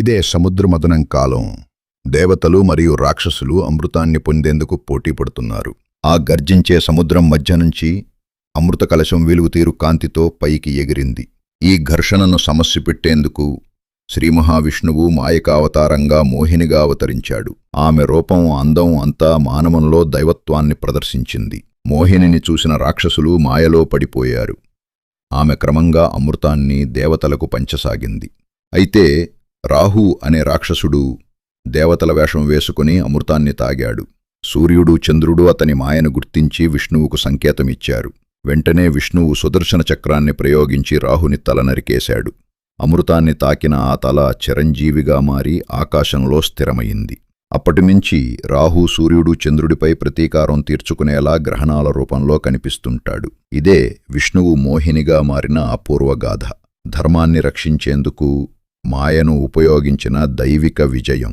ఇదే సముద్రమదనం కాలం. దేవతలు మరియు రాక్షసులు అమృతాన్ని పొందేందుకు పోటీ పడుతున్నారు. ఆ గర్జించే సముద్రం మధ్య నుంచి అమృత కలశం వెలుగుతీరు కాంతితో పైకి ఎగిరింది. ఈ ఘర్షణను సమస్య పెట్టేందుకు శ్రీ మహావిష్ణువు మాయకావతారంగా మోహినిగా అవతరించాడు. ఆమె రూపం అందం అంతా మానవంలో దైవత్వాన్ని ప్రదర్శించింది. మోహినిని చూసిన రాక్షసులు మాయలో పడిపోయారు. ఆమె క్రమంగా అమృతాన్ని దేవతలకు పంచసాగింది. అయితే రాహు అనే రాక్షసుడు దేవతల వేషం వేసుకుని అమృతాన్ని తాగాడు. సూర్యుడు చంద్రుడు అతని మాయను గుర్తించి విష్ణువుకు సంకేతమిచ్చారు. వెంటనే విష్ణువు సుదర్శన చక్రాన్ని ప్రయోగించి రాహుని తల నరికేశాడు. అమృతాన్ని తాకిన ఆ తల చిరంజీవిగా మారి ఆకాశంలో స్థిరమయింది. అప్పటినుంచి రాహు సూర్యుడు చంద్రుడిపై ప్రతీకారం తీర్చుకునేలా గ్రహణాల రూపంలో కనిపిస్తుంటాడు. ఇదే విష్ణువు మోహినిగా మారిన అపూర్వగాథ ధర్మాన్ని రక్షించేందుకు మాయను ఉపయోగించిన దైవిక విజయం.